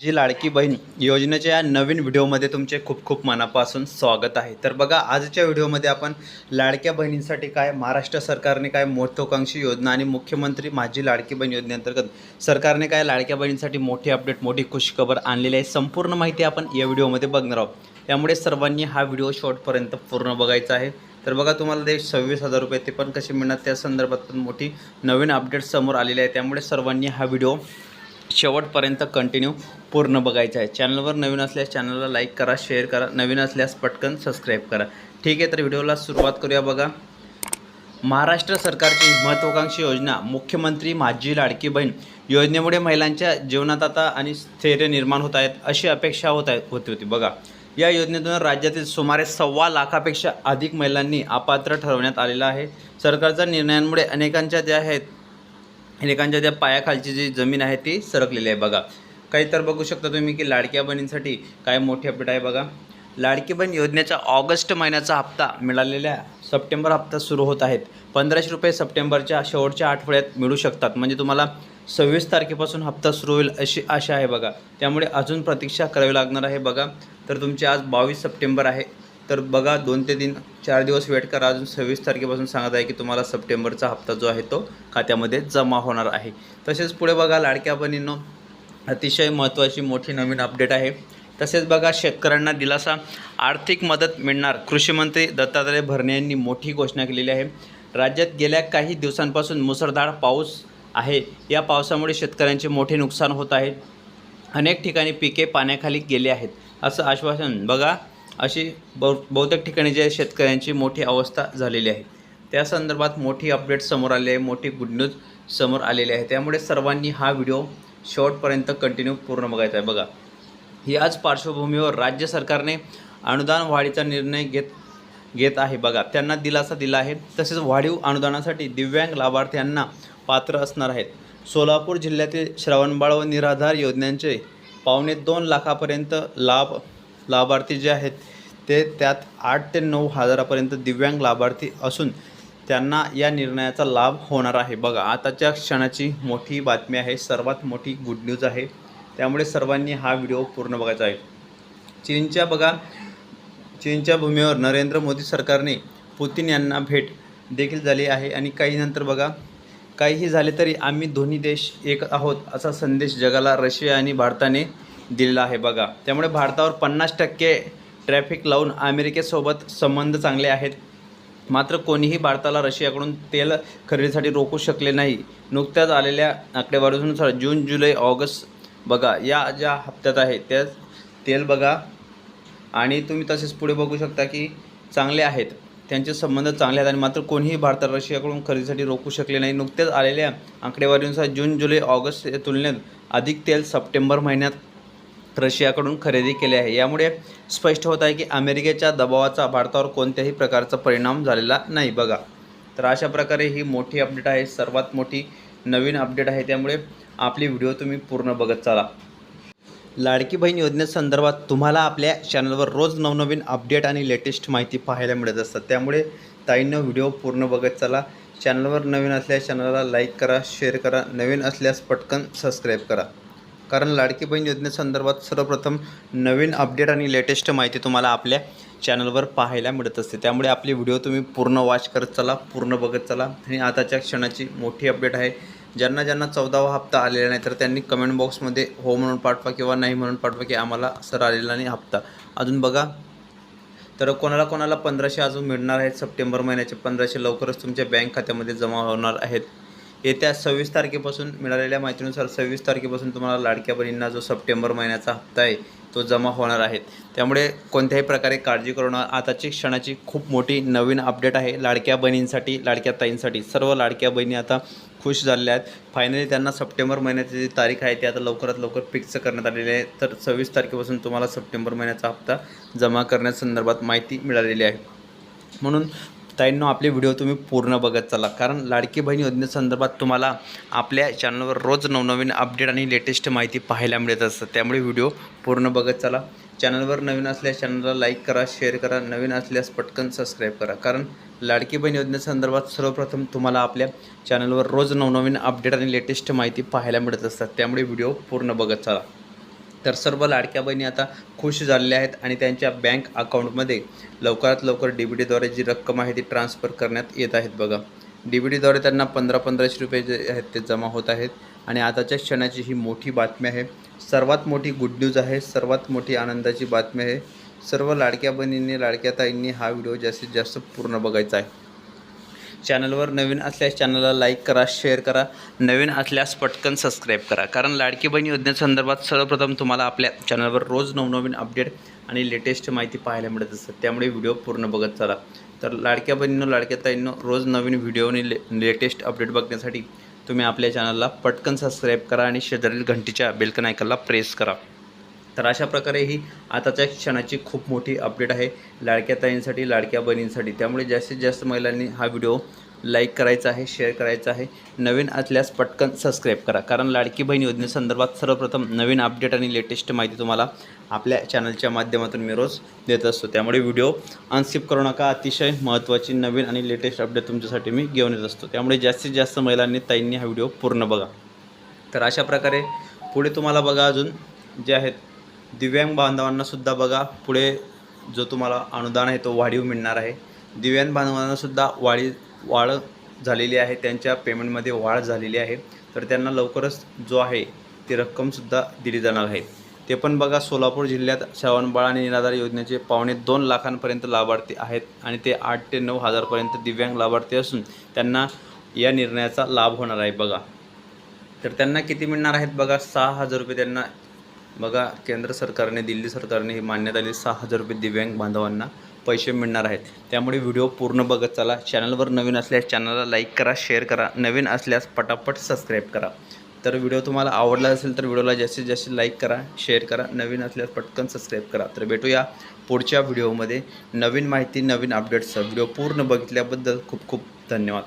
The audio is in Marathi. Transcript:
जी लाडकी बहीण योजनेच्या या नवीन व्हिडिओमध्ये तुमचे खूप खूप मनापासून स्वागत आहे. तर बघा आजच्या व्हिडिओमध्ये आपण लाडक्या बहिणींसाठी काय महाराष्ट्र सरकारने काय महत्त्वाकांक्षी योजना आणि मुख्यमंत्री माझी लाडकी बहीण योजनेअंतर्गत सरकारने काय लाडक्या बहिणींसाठी मोठी अपडेट मोठी खुशखबर आणलेली आहे संपूर्ण माहिती आपण या व्हिडिओमध्ये बघणार आहोत. त्यामुळे सर्वांनी हा व्हिडिओ शॉर्टपर्यंत पूर्ण बघायचा आहे. तर बघा तुम्हाला ते सव्वीस हजार रुपये ते पण कसे मिळणार त्या संदर्भात पण मोठी नवीन अपडेट समोर आलेली आहे. त्यामुळे सर्वांनी हा व्हिडिओ शेवटपर्यंत कंटिन्यू पूर्ण बघायचं आहे. चॅनलवर नवीन असल्यास चॅनलला लाईक करा शेअर करा. नवीन असल्यास पटकन सबस्क्राईब करा. ठीक आहे तर व्हिडिओला सुरुवात करूया बघा. महाराष्ट्र सरकारची महत्त्वाकांक्षी योजना मुख्यमंत्री माझी लाडकी बहीण योजनेमुळे महिलांच्या जीवनात आता आणि स्थैर्य निर्माण होत आहेत अशी अपेक्षा होत आहे होती होती. बघा या योजनेतून राज्यातील सुमारे सव्वा लाखापेक्षा अधिक महिलांनी अपात्र ठरवण्यात आलेलं आहे. सरकारच्या निर्णयांमुळे अनेकांच्या ज्या आहेत अनेकांच्या त्या पायाखालची जी जमीन आहे ती सरकलेली आहे. बघा काही तर बघू शकता तुम्ही की लाडक्या बहिणींसाठी काय मोठी अपडेट आहे बघा. लाडकी बहीण योजनेचा ऑगस्ट महिन्याचा हप्ता मिळालेल्या सप्टेंबर हप्ता सुरू होत आहेत. पंधराशे रुपये सप्टेंबरच्या शेवटच्या आठवड्यात मिळू शकतात. म्हणजे तुम्हाला सव्वीस तारखेपासून हप्ता सुरू होईल अशी आशा आहे बघा. त्यामुळे अजून प्रतीक्षा करावी लागणार आहे बघा. तर तुमची आज बावीस सप्टेंबर आहे. तर बघा दोन ते तीन चार दिवस वेट करा. अजून सव्वीस तारखेपासून सांगत आहे की तुम्हाला सप्टेंबरचा हप्ता जो आहे तो खात्यामध्ये जमा होणार आहे. तसेच पुढे बघा लाडक्या बहिणींनो अतिशय महत्त्वाची मोठी नवीन अपडेट आहे. तसेच बघा शेतकऱ्यांना दिलासा आर्थिक मदत मिळणार. कृषीमंत्री दत्तात्रय भरणे यांनी मोठी घोषणा केलेली आहे. राज्यात गेल्या काही दिवसांपासून मुसळधार पाऊस आहे. या पावसामुळे शेतकऱ्यांचे मोठे नुकसान होत आहे. अनेक ठिकाणी पिके पाण्याखाली गेले आहेत. असं आश्वासन बघा अशी बहु बहुतेक ठिकाणी जे शेतकऱ्यांची मोठी अवस्था झालेली आहे. त्या संदर्भात मोठी अपडेट समोर आली आहे मोठी गुड न्यूज समोर आलेली आहे. त्यामुळे सर्वांनी हा व्हिडिओ शेवटपर्यंत कंटिन्यू पूर्ण बघायचा आहे. बघा याच पार्श्वभूमीवर राज्य सरकारने अनुदान वाढीचा निर्णय घेत घेत आहे. बघा त्यांना दिलासा दिला आहे. तसेच वाढीव अनुदानासाठी दिव्यांग लाभार्थ्यांना पात्र असणार आहेत. सोलापूर जिल्ह्यातील श्रवणबाळ व निराधार योजनांचे पावणे दोन लाखापर्यंत लाभ लाभार्थी जे आहेत ते त्यात आठ ते नऊ हजारापर्यंत दिव्यांग लाभार्थी असून त्यांना या निर्णयाचा लाभ होणार आहे. बघा आताच्या क्षणाची मोठी बातमी आहे. सर्वात मोठी गुड न्यूज आहे. त्यामुळे सर्वांनी हा व्हिडिओ पूर्ण बघायचा आहे. चीनच्या बघा चीनच्या भूमीवर नरेंद्र मोदी सरकारने पुतीन यांना भेट देखील झाली आहे. आणि काही नंतर बघा काहीही झाले तरी आम्ही दोन्ही देश एक आहोत असा संदेश जगाला रशिया आणि भारताने दिलेला आहे. बघा त्यामुळे भारतावर पन्नास टक्के ट्रॅफिक लावून अमेरिकेसोबत संबंध चांगले आहेत. मात्र कोणीही भारताला रशियाकडून तेल खरेदीसाठी रोखू शकले नाही. नुकत्याच आलेल्या आकडेवारीनुसार जून जुलै ऑगस्ट बघा या ज्या हप्त्यात आहे त्या तेल बघा. आणि तुम्ही तसेच पुढे बघू शकता की चांगले आहेत. त्यांचे संबंध चांगले आहेत आणि मात्र कोणीही भारतात रशियाकडून खरेदीसाठी रोखू शकले नाही. नुकत्याच आलेल्या आकडेवारीनुसार जून जुलै ऑगस्ट या तुलनेत अधिक तेल सप्टेंबर महिन्यात रशियाकडून खरेदी केले आहे. यामुळे स्पष्ट होत आहे की अमेरिकेच्या दबावाचा भारतावर कोणत्याही प्रकारचा परिणाम झालेला नाही. बघा तर अशा प्रकारे ही मोठी अपडेट आहे. सर्वात मोठी नवीन अपडेट आहे. त्यामुळे आपली व्हिडिओ तुम्ही पूर्ण बघत चाला. लाडकी बहीण योजनेसंदर्भात तुम्हाला आपल्या चॅनलवर रोज नवनवीन अपडेट आणि लेटेस्ट माहिती पाहायला मिळत असतात. त्यामुळे ताईंनं व्हिडिओ पूर्ण बघत चला. चॅनलवर नवीन असल्यास चॅनलला लाईक करा शेअर करा. नवीन असल्यास पटकन सबस्क्राईब करा. कारण लाडकी बहीण योजनेसंदर्भात सर्वप्रथम नवीन अपडेट आणि लेटेस्ट माहिती तुम्हाला आपल्या चॅनलवर पाहायला मिळत असते. त्यामुळे आपली व्हिडिओ तुम्ही पूर्ण वॉच करत चला पूर्ण बघत चला. आणि आताच्या क्षणाची मोठी अपडेट आहे. ज्यांना ज्यांना चौदावा हप्ता आलेला नाही तर त्यांनी कमेंट बॉक्समध्ये हो म्हणून पाठवा किंवा नाही म्हणून पाठवा की आम्हाला सर आलेला नाही हप्ता. अजून बघा. तर कोणाला कोणाला पंधराशे अजून मिळणार आहेत सप्टेंबर महिन्याचे पंधराशे लवकरच तुमच्या बँक खात्यामध्ये जमा होणार आहेत. येत्या सव्वीस तारखेपासून मिळालेल्या माहितीनुसार सव्वीस तारखेपासून तुम्हाला लाडक्या बहिणींना जो सप्टेंबर महिन्याचा हप्ता आहे तो जमा होणार आहे. त्यामुळे कोणत्याही प्रकारे काळजी करू नका. आताची क्षणाची खूप मोठी नवीन अपडेट आहे. लाडक्या बहिणींसाठी लाडक्या ताईंसाठी सर्व लाडक्या बहिणी आता खुश झालेल्या आहेत. फायनली त्यांना सप्टेंबर महिन्याची जी तारीख आहे ती आता लवकरात लवकर फिक्स करण्यात आलेली आहे. तर सव्वीस तारखेपासून तुम्हाला सप्टेंबर महिन्याचा हप्ता जमा करण्यासंदर्भात माहिती मिळालेली आहे. म्हणून ताईंनो आपले व्हिडिओ तुम्ही पूर्ण बघत चला. कारण लाडकी बहीण योजनेसंदर्भात तुम्हाला आपल्या चॅनलवर रोज नवनवीन अपडेट आणि लेटेस्ट माहिती पाहायला मिळत असतात त्यामुळे व्हिडिओ पूर्ण बघत चला. चॅनलवर नवीन असल्यास चॅनलला लाईक करा शेअर करा. नवीन असल्यास पटकन सबस्क्राईब करा. कारण लाडकी बहीण योजनेसंदर्भात सर्वप्रथम तुम्हाला आपल्या चॅनलवर रोज नवनवीन अपडेट आणि लेटेस्ट माहिती पाहायला मिळत असतात. त्यामुळे व्हिडिओ पूर्ण बघत चला. तर सर्व लाडक्या बहिणी आता खुश झालेल्या आहेत आणि त्यांच्या बँक अकाउंटमध्ये लवकरात लवकर डी बी डीद्वारे जी रक्कम आहे ती ट्रान्सफर करण्यात येत आहेत बघा. डी बी डीद्वारे त्यांना पंधरा पंधराशे रुपये जे आहेत ते जमा होत आहेत आणि आताच्या क्षणाची ही मोठी बातमी आहे. सर्वात मोठी गुड न्यूज आहे सर्वात मोठी आनंदाची बातमी आहे. सर्व लाडक्या बहिणींनी लाडक्या ताईंनी हा व्हिडिओ जास्तीत जास्त पूर्ण बघायचा आहे. चॅनलवर नवीन असल्यास चॅनलला लाईक करा शेअर करा. नवीन असल्यास पटकन सबस्क्राईब करा. कारण लाडकी बहिणी योजनेसंदर्भात सर्वप्रथम तुम्हाला आपल्या चॅनलवर रोज नवनवीन अपडेट आणि लेटेस्ट माहिती पाहायला मिळत असतात. त्यामुळे व्हिडिओ पूर्ण बघत चला. तर लाडक्या बहिणीनं लाडक्या ताईंनो रोज नवीन व्हिडिओ आणि ले लेटेस्ट अपडेट बघण्यासाठी तुम्ही आपल्या चॅनलला पटकन सबस्क्राईब करा आणि शेजारील घंटीच्या बेलकन आयकनला प्रेस करा. तर अशा प्रकारे ही आताच्या क्षणाची खूप मोठी अपडेट आहे. लाडक्या ताईंसाठी लाडक्या बहिणींसाठी. त्यामुळे जास्तीत जास्त महिलांनी हा व्हिडिओ लाईक करायचा आहे शेअर करायचा आहे. नवीन असल्यास पटकन सबस्क्राईब करा. कारण लाडकी बहीण योजनेसंदर्भात सर्वप्रथम नवीन अपडेट आणि लेटेस्ट माहिती तुम्हाला आपल्या चॅनलच्या माध्यमातून मी रोज देत असतो. त्यामुळे व्हिडिओ अनस्किप करू नका. अतिशय महत्त्वाची नवीन आणि लेटेस्ट अपडेट तुमच्यासाठी मी घेऊन येत असतो. त्यामुळे जास्तीत जास्त महिलांनी ताईंनी हा व्हिडिओ पूर्ण बघा. तर अशा प्रकारे पुढे तुम्हाला बघा अजून जे आहेत दिव्यांग बांधवांनासुद्धा बघा पुढे जो तुम्हाला अनुदान आहे तो वाढीव मिळणार आहे. दिव्यांग बांधवांनासुद्धा वाढी वाढ झालेली आहे त्यांच्या पेमेंटमध्ये वाढ झालेली आहे. तर त्यांना लवकरच जो आहे ती रक्कमसुद्धा दिली जाणार आहे. ते पण बघा सोलापूर जिल्ह्यात श्रावणबाळ आणि निराधार योजनेचे पावणे दोन लाखांपर्यंत लाभार्थी आहेत आणि ते आठ ते नऊ हजारपर्यंत दिव्यांग लाभार्थी असून त्यांना या निर्णयाचा लाभ होणार आहे बघा. तर त्यांना किती मिळणार आहेत बघा सहा हजार रुपये त्यांना बघा केंद्र सरकारने दिल्ली सरकारने ही मान्यता आली सहा हजार रुपये दिव्यांग बांधवांना पैसे मिळणार आहेत. त्यामुळे व्हिडिओ पूर्ण बघत चला. चॅनलवर नवीन असल्यास चॅनलला लाईक करा शेअर करा. नवीन असल्यास पटापट सबस्क्राईब करा. तर व्हिडिओ तुम्हाला आवडला असेल तर व्हिडिओला जास्तीत जास्त लाईक करा शेअर करा. नवीन असल्यास पटकन सबस्क्राईब करा. तर भेटूया पुढच्या व्हिडिओमध्ये. नवीन माहिती नवीन अपडेट्स. व्हिडिओ पूर्ण बघितल्याबद्दल खूप खूप धन्यवाद.